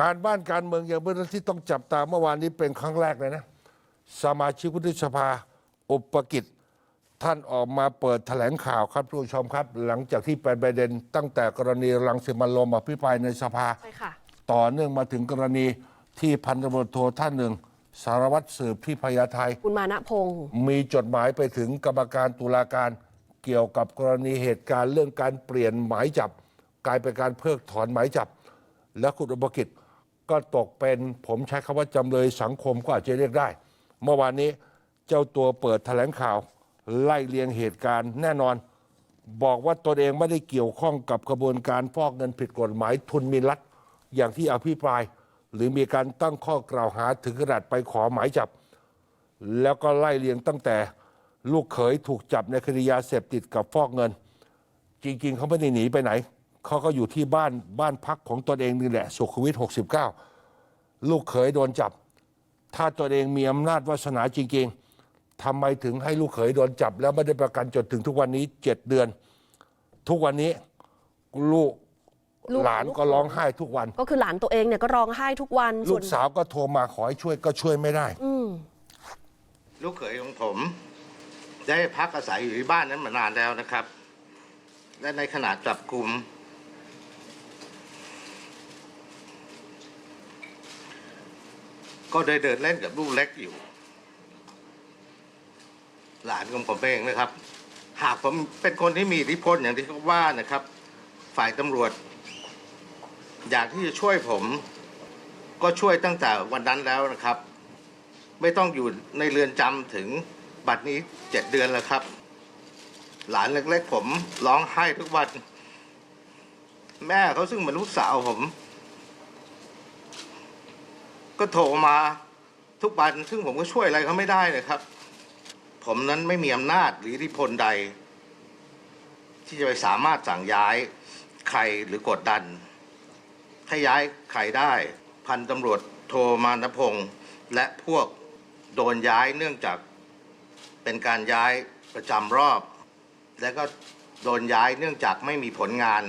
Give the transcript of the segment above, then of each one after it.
การบ้านการเมืองอย่างเมื่อที่ต้องจับตาเมื่อวานนี้เป็นครั้งแรกเลยนะ สมาชิกวุฒิสภาอุปกิจท่านออกมาเปิดแถลงข่าวครับทุกผู้ชมครับ หลังจากที่เป็นประเด็น ตั้งแต่กรณีรังสิมันต์โรมอภิปรายในสภาใช่ค่ะต่อเนื่องมาถึงกรณีที่พันตำรวจโทท่านหนึ่ง สารวัตรสืบที่พญาไทคุณมานะพงศ์มีจดหมายไปถึงกรรมการตุลาการ เกี่ยวกับกรณีเหตุการณ์เรื่องการเปลี่ยนหมายจับ กลายเป็นการเพิกถอนหมายจับ และคุณอุปกิจ ก็ตกเป็นผมใช้คำว่าจำเลยสังคมก็อาจจะเรียกได้ เมื่อวานนี้เจ้าตัวเปิดแถลงข่าว ไล่เลียงเหตุการณ์แน่นอน บอกว่าตนเองไม่ได้เกี่ยวข้องกับกระบวนการฟอกเงินผิดกฎหมายทุนมินลัดอย่างที่อภิปราย หรือมีการตั้งข้อกล่าวหาถึงขนาดไปขอหมายจับ แล้วก็ไล่เลียงตั้งแต่ลูกเขยถูกจับในคดียาเสพติดกับฟอกเงิน จริง ๆเขาไม่ได้หนีไปไหน เขาก็อยู่ที่บ้านบ้านพักของตนเองนี่แหละ สุขุมวิท 69 ลูกเขยโดนจับ ถ้าตนเองมีอำนาจวาสนาจริง ๆทำไมถึงให้ลูกเขยโดนจับ แล้วไม่ได้ประกันจนถึงทุกวันนี้7เดือน ทุกวันนี้ลูกลูก หลานลูกก็ร้องไห้ทุกวัน ก็คือหลานตัวเองเนี่ยก็ร้องไห้ทุกวันลูส่วกนสาวก็โทรมาขอให้ช่วยก็ช่วยไม่ได้ อืมลูกเขยของผม ได้พักอาศัยอยู่ที่บ้านนั้นมานานแล้วนะครับ และในขณะจับกลุ่ม ก็ได้เดินเล่นกับลูกเล็กอยู่ หลานของผมเองนะครับ หากผมเป็นคนที่มีอิทธิพลอย่างที่เขาว่านะครับ ฝ่ายตำรวจ อยากที่จะช่วยผมก็ช่วยตั้งแต่วันนั้นแล้วนะครับ ไม่ต้องอยู่ในเรือนจำถึงบัดนี้เจ็ดเดือนแล้วครับ หลานเล็กๆผมร้องไห้ทุกวัน แม่เขาซึ่งเป็นลูกสาวผม ก็โทรมาทุกวันซึ่งผมก็ช่วยอะไรเขาไม่ได้เลยครับ ผมนั้นไม่มีอำนาจหรืออิทธิพลใด ที่จะไปสามารถสั่งย้ายใครหรือกดดันถ้าย้ายใครได้ พันตำรวจโทมานพงษ์และพวกโดนย้ายเนื่องจากเป็นการย้ายประจำรอบ และก็โดนย้ายเนื่องจากไม่มีผลงาน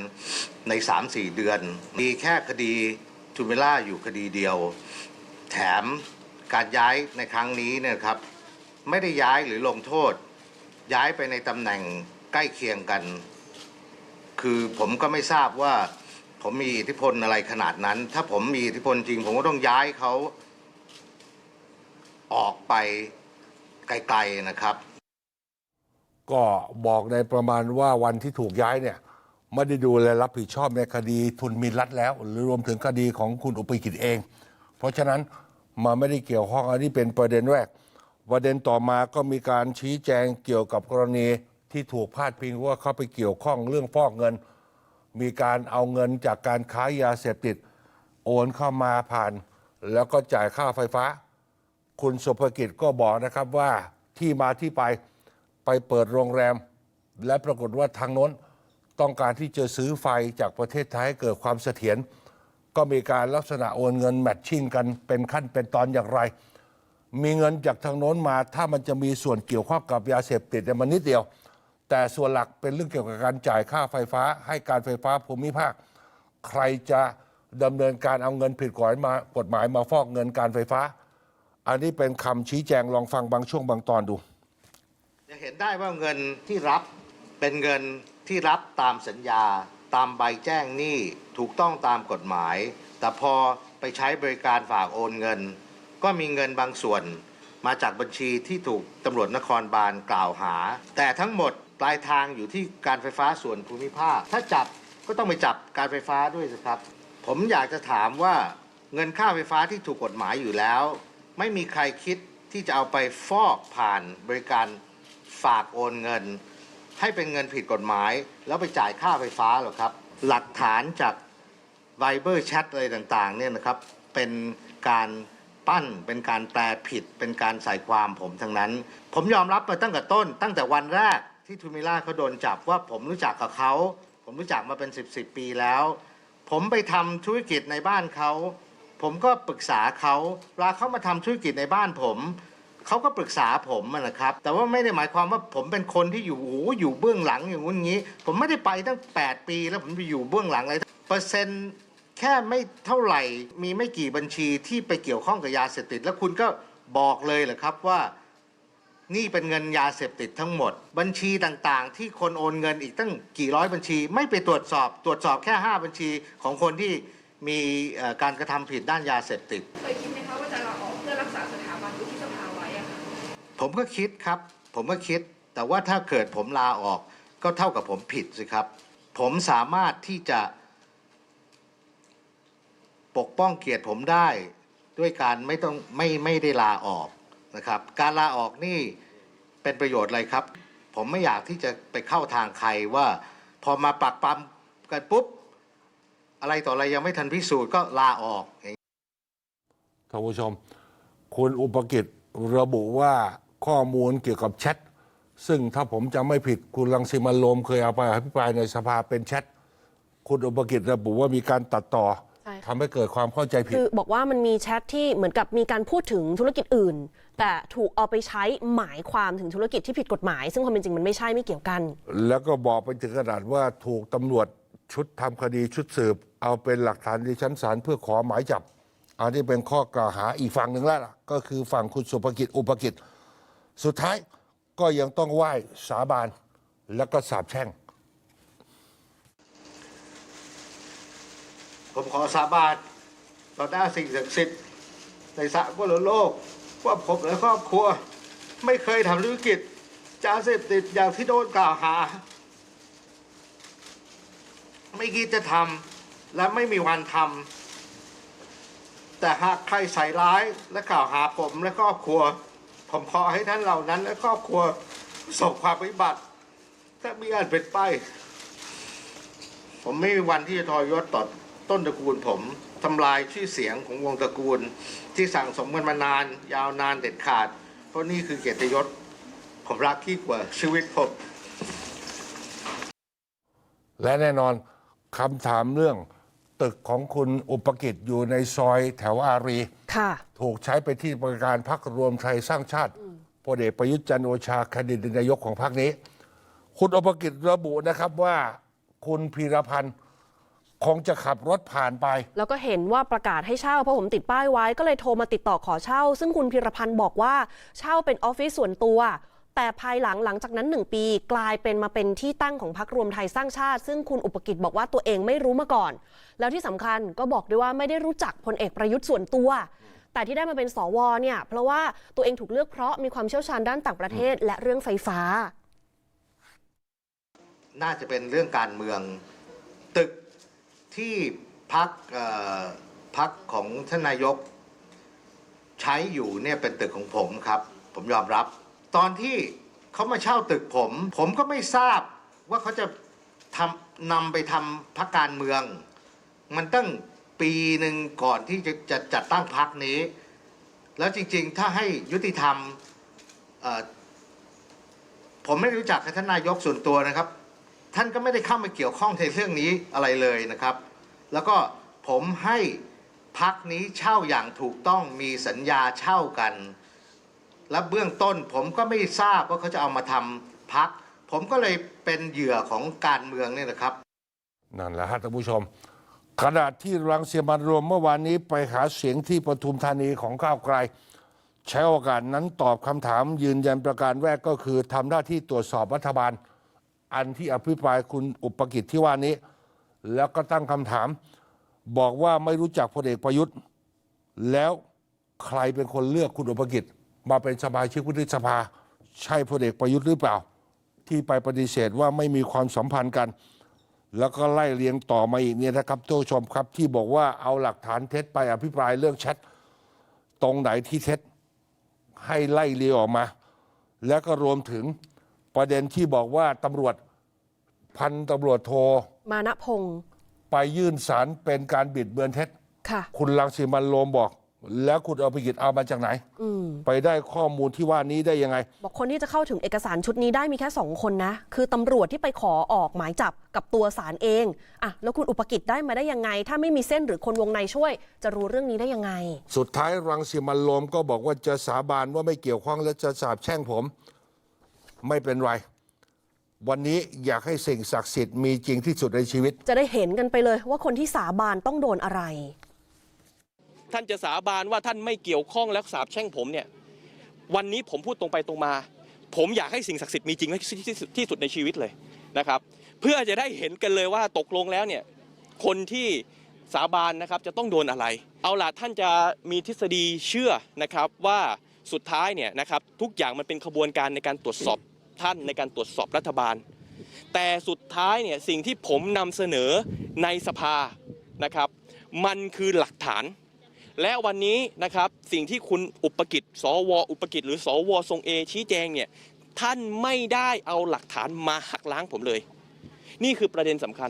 ใน 3-4 เดือน มีแค่คดีทูเมล่าอยู่คดีเดียว แถมการย้ายในครั้งนี้เนี่ยครับ ไม่ได้ย้ายหรือลงโทษ ย้ายไปในตำแหน่งใกล้เคียงกัน คือผมก็ไม่ทราบว่า ผมมีอิทธิพลอะไรขนาดนั้น ถ้าผมมีอิทธิพลจริง ผมก็ต้องย้ายเขาออกไปไกลๆนะครับ ก็บอกในประมาณว่าวันที่ถูกย้ายเนี่ยไม่ได้ดูแลรับผิดชอบในคดีทุนมินรัฐแล้ว หรือรวมถึงคดีของคุณอุปกิจเอง เพราะฉะนั้นมันไม่ได้เกี่ยวข้องอันนี้เป็นประเด็นแรก ประเด็นต่อมาก็มีการชี้แจงเกี่ยวกับกรณีที่ถูกพาดพิงว่าเขาไปเกี่ยวข้องเรื่องฟอกเงิน มีการเอาเงินจากการค้ายาเสพติด โอนเข้ามาผ่าน แล้วก็จ่ายค่าไฟฟ้า คุณสุภกิจก็บอกนะครับว่าที่มาที่ไปไปเปิดโรงแรม และปรากฏว่าทางโน้นต้องการที่จะซื้อไฟจากประเทศไทยให้เกิดความเสถียร ก็มีการลักษณะโอนเงินแมทชิ่งกันเป็นขั้นเป็นตอนอย่างไร มีเงินจากทางโน้นมา ถ้ามันจะมีส่วนเกี่ยวข้องกับยาเสพติดเนี่ยมันนิดเดียว แต่ส่วนหลักเป็นเรื่องเกี่ยวกับการจ่ายค่าไฟฟ้า ให้การไฟฟ้าภูมิภาค ใครจะดำเนินการเอาเงินผิดกฎหมายมากฎหมายมาฟอกเงินการไฟฟ้า อันนี้เป็นคำชี้แจงลองฟังบางช่วงบางตอนดู จะเห็นได้ว่าเงินที่รับเป็นเงินที่รับตามสัญญาตามใบแจ้งหนี้ ถูกต้องตามกฎหมาย แต่พอไปใช้บริการฝากโอนเงิน ก็มีเงินบางส่วน มาจากบัญชีที่ถูกตำรวจนครบาลกล่าวหา แต่ทั้งหมดปลายทางอยู่ที่การไฟฟ้าส่วนภูมิภาค ถ้าจับก็ต้องไปจับการไฟฟ้าด้วยสิครับ ผมอยากจะถามว่าเงินค่าไฟฟ้าที่ถูกกฎหมายอยู่แล้ว ไม่มีใครคิดที่จะเอาไปฟอกผ่านบริการฝากโอนเงิน ให้เป็นเงินผิดกฎหมาย แล้วไปจ่ายค่าไฟฟ้าหรอครับ หลักฐานจาก ไวเบอร์แชทอะไรต่างๆเนี่ยนะครับเป็นการปั้นเป็นการแปลผิด เป็นการใส่ความผมทั้งนั้น ผมยอมรับมาตั้งแต่ต้น ตั้งแต่วันแรกที่ทูมิล่าเขาโดนจับว่าผมรู้จักกับเขาผมรู้จักมาเป็น 10บสปีแล้ว ผมไปทำธุรกิจในบ้านเขาผมก็ปรึกษาเขาเวลาเขามาทำธุรกิจในบ้านผมเขาก็ปรึกษาผมนะครับ แต่ว่าไม่ได้หมายความว่าผมเป็นคนที่อยู่โอ้อยู่เบื้องหลังอย่างงู้นงี้ ผมไม่ได้ไปตั้ง 8 ปี แล้วผมไปอยู่เบื้องหลังเลยเปอร์เซ็นต์ แค่ไม่เท่าไหร่มีไม่กี่บัญชีที่ไปเกี่ยวข้องกับยาเสพติด แล้วคุณก็บอกเลยเหรอครับว่านี่เป็นเงินยาเสพติดทั้งหมด บัญชีต่างๆ ที่คนโอนเงินอีกตั้งกี่ร้อยบัญชี ไม่ไปตรวจสอบตรวจสอบแค่ 5 บัญชีของคนที่มีเอ่อการกระทำผิดด้านยาเสพติดเคยคิดไหมคะว่าจะลาออกเพื่อรักษาสถาบันวุฒิสภาไว้อะค่ะผมก็คิดครับ ผมก็คิด แต่ว่าถ้าเกิดผมลาออกก็เท่ากับผมผิดสิครับ ผมสามารถที่จะ ปกป้องเกียรติผมได้ ด้วยการไม่ต้องไม่ไม่ได้ลาออกนะครับ การลาออกนี่เป็นประโยชน์อะไรครับ ผมไม่อยากที่จะไปเข้าทางใครว่า พอมาปักปั๊มกันปุ๊บ อะไรต่ออะไรยังไม่ทันพิสูจน์ก็ลาออกท่านผู้ชม คุณอุปกิจระบุว่าข้อมูลเกี่ยวกับแชทซึ่งถ้าผมจำไม่ผิดคุณลังสิมันโรมเคยเอาไปอภิปรายในสภาเป็นแชทคุณอุปกิจระบุว่ามีการตัดต่อ ทำให้เกิดความเข้าใจผิดคือบอกว่ามันมีแชทที่เหมือนกับมีการพูดถึงธุรกิจอื่น แต่ถูกเอาไปใช้หมายความถึงธุรกิจที่ผิดกฎหมาย ซึ่งความเป็นจริงมันไม่ใช่ไม่เกี่ยวกัน แล้วก็บอกไปถึงขนาดว่าถูกตำรวจชุดทำคดีชุดสืบ เอาเป็นหลักฐานในชั้นศาลเพื่อขอหมายจับ อันนี้เป็นข้อกล่าวหาอีกฝั่งหนึ่งแล้วล่ะก็คือฝั่งคุณสุภกิจอุปกิจ สุดท้ายก็ยังต้องไหว้สาบานแล้วก็สาบแช่ง ผมขอสาบานต่อหน้าสิ่งศักดิ์สิทธิ์ในสากลโลก ว่าผมและครอบครัว ไม่เคยทำธุรกิจยาเสพติดอย่างที่โดนกล่าวหา ไม่คิดจะทำและไม่มีวันทำแต่หากใครใส่ร้ายและกล่าวหาผมและครอบครัว ผมขอให้ท่านเหล่านั้น และครอบครัวประสบความวิบัติถ้ามีอันเป็นไป ผมไม่มีวันที่จะทอยศต่อ ต้นตระกูลผมทำลายชื่อเสียงของวงตระกูล ที่สั่งสมกันมานาน ยาวนานเด็ดขาด เพราะนี่คือเกียรติยศ ผมรักที่กว่าชีวิตผม และแน่นอนคำถามเรื่องตึกของคุณอุปกิจอยู่ในซอยแถวอารี ค่ะ ถูกใช้ไปที่บริการพักรวมไทยสร้างชาติพลเอกประยุทธ์จันทร์โอชาแคนดิเดตนายกของพรรคนี้ คุณอุปกิจระบุนะครับว่า คุณพีรพันธ์ คงจะขับรถผ่านไป แล้วก็เห็นว่าประกาศให้เช่าเพราะผมติดป้ายไว้ก็เลยโทรมาติดต่อขอเช่า ซึ่งคุณพิรพันธ์บอกว่าเช่าเป็นออฟฟิศส่วนตัว แต่ภายหลังหลังจากนั้นหนึ่งปี กลายเป็นมาเป็นที่ตั้งของพรรครวมไทยสร้างชาติ ซึ่งคุณอุปกิจบอกว่าตัวเองไม่รู้มาก่อน แล้วที่สำคัญก็บอกด้วยว่าไม่ได้รู้จักพลเอกประยุทธ์ส่วนตัว แต่ที่ได้มาเป็นสวเนี่ยเพราะว่าตัวเองถูกเลือกเพราะมีความเชี่ยวชาญด้านต่างประเทศและเรื่องไฟฟ้า น่าจะเป็นเรื่องการเมืองตึก ที่พักพักของท่านนายกใช้อยู่เนี่ยเป็นตึกของผมครับ ผมยอมรับ ตอนที่เขามาเช่าตึกผม ผมก็ไม่ทราบว่าเขาจะทำนำไปทำพักการเมือง มันตั้งปีหนึ่งก่อนที่จะจะจัดตั้งพักนี้ แล้วจริง ๆ ถ้าให้ยุติธรรมผมไม่รู้จักท่านนายกส่วนตัวนะครับ ท่านก็ไม่ได้เข้ามาเกี่ยวข้องในเรื่องนี้อะไรเลยนะครับ แล้วก็ผมให้พักนี้เช่าอย่างถูกต้องมีสัญญาเช่ากัน และเบื้องต้นผมก็ไม่ทราบว่าเขาจะเอามาทำพัก ผมก็เลยเป็นเหยื่อของการเมืองเนี่ยนะครับ นั่นแหละฮะท่านผู้ชม ขณะที่รังเสียมันรวมเมื่อวานนี้ไปหาเสียงที่ปทุมธานีของก้าวไกล ใช้โอกาสนั้นตอบคำถามยืนยันประการแรกก็คือทำหน้าที่ตรวจสอบรัฐบาล อันที่อภิปรายคุณอุปกิจที่ว่านี้ แล้วก็ตั้งคำถาม บอกว่าไม่รู้จักพลเอกประยุทธ์ แล้วใครเป็นคนเลือกคุณอุปกิจ มาเป็นสมาชิกวุฒิสภา ใช่พลเอกประยุทธ์หรือเปล่า ที่ไปปฏิเสธว่าไม่มีความสัมพันธ์กัน แล้วก็ไล่เรียงต่อมาอีกเนี่ยนะครับท่านผู้ชมครับ ที่บอกว่าเอาหลักฐานเท็จไปอภิปรายเรื่องแชทตรงไหนที่เท็จให้ไล่เรียงออกมา แล้วก็รวมถึงประเด็นที่บอกว่าตำรวจพันตำรวจโท มานะพงศ์ไปยื่นสารเป็นการบิดเบือนเท็จ ค่ะ คุณลังสิมันต์โรมบอก แล้วคุณเอาไปกิจเอามาจากไหน อืม ไปได้ข้อมูลที่ว่านี้ได้ยังไง บอกคนที่จะเข้าถึงเอกสารชุดนี้ได้มีแค่สองคนนะ คือตำรวจที่ไปขอออกหมายจับกับตัวสารเองอะแล้วคุณอุปกิจได้มาได้ยังไง ถ้าไม่มีเส้นหรือคนวงในช่วย จะรู้เรื่องนี้ได้ยังไง สุดท้ายรังสิมันต์โรมก็บอกว่าจะสาบานว่าไม่เกี่ยวข้องและจะสาบแช่งผม ไม่เป็นไร วันนี้อยากให้สิ่งศักดิ์สิทธิ์มีจริงที่สุดในชีวิต จะได้เห็นกันไปเลยว่าคนที่สาบานต้องโดนอะไร ท่านจะสาบานว่าท่านไม่เกี่ยวข้องและสาบแช่งผมเนี่ย วันนี้ผมพูดตรงไปตรงมา ผมอยากให้สิ่งศักดิ์สิทธิ์มีจริงที่สุดที่สุดในชีวิตเลยนะครับ เพื่อจะได้เห็นกันเลยว่าตกลงแล้วเนี่ยคนที่สาบานนะครับจะต้องโดนอะไร เอาล่ะท่านจะมีทฤษฎีเชื่อนะครับว่าสุดท้ายเนี่ยนะครับทุกอย่างมันเป็นขบวนการในการตรวจสอบ ท่านในการตรวจสอบรัฐบาล แต่สุดท้ายเนี่ยสิ่งที่ผมนำเสนอในสภานะครับมันคือหลักฐาน และวันนี้นะครับสิ่งที่คุณอุปกิจสวอุปกิจหรือสวทรงเอชี้แจงเนี่ยท่านไม่ได้เอาหลักฐานมาหักล้างผมเลย นี่คือประเด็นสำคัญ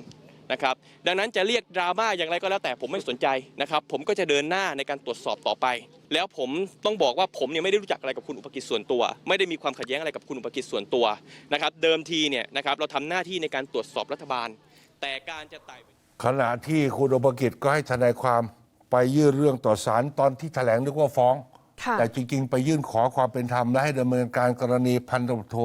นะครับดังนั้นจะเรียกดราม่าอย่างไรก็แล้วแต่ผมไม่สนใจนะครับผมก็จะเดินหน้าในการตรวจสอบต่อไป แล้วผมต้องบอกว่าผมเนี่ยไม่ได้รู้จักอะไรกับคุณอุปกิจส่วนตัว ไม่ได้มีความขัดแย้งอะไรกับคุณอุปกิจส่วนตัวนะครับเดิมทีเนี่ยนะครับเราทำหน้าที่ในการตรวจสอบรัฐบาล แต่การจะไต่ขณะที่คุณอุปกิจก็ให้ทนายความไปยื่นเรื่องต่อศาลตอนที่แถลงนึกว่าฟ้อง แต่จริง ๆ ไปยื่นขอความเป็นธรรมและให้ดำเนินการกรณีพันตำรวจโท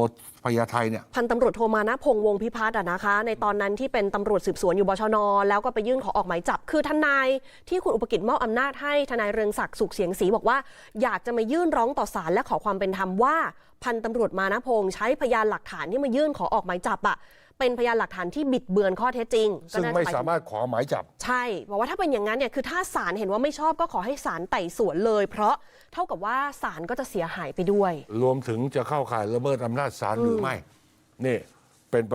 พญาไทเนี่ยพันตำรวจโทมานะพงษ์วงศ์พิพัฒน์อะนะคะ ในตอนนั้นที่เป็นตำรวจสืบสวนอยู่บชน แล้วก็ไปยื่นขอออกหมายจับ คือทนายที่คุณอุปกิจมอบอำนาจให้ทนายเรืองศักดิ์สุขเสียงศรีบอกว่า อยากจะมายื่นร้องต่อศาลและขอความเป็นธรรมว่าพันตำรวจมานะพงษ์ใช้พยานหลักฐานที่มายื่นขอออกหมายจับอะเป็นพยานหลักฐานที่บิดเบือนข้อเท็จจริงก็ซึ่งน่จะไม่หยถึงสามารถขอหมายจับ ใช่ บอกว่าถ้าเป็นอย่างนั้นเนี่ย คือถ้าศาลเห็นว่าไม่ชอบก็ขอให้ศาลไต่สวนเลย เพราะ เท่ากับว่าศาลก็จะเสียหายไปด้วย รวมถึงจะเข้าข่ายละเมิดอำนาจศาลหรือไม่ นี่เป็นประ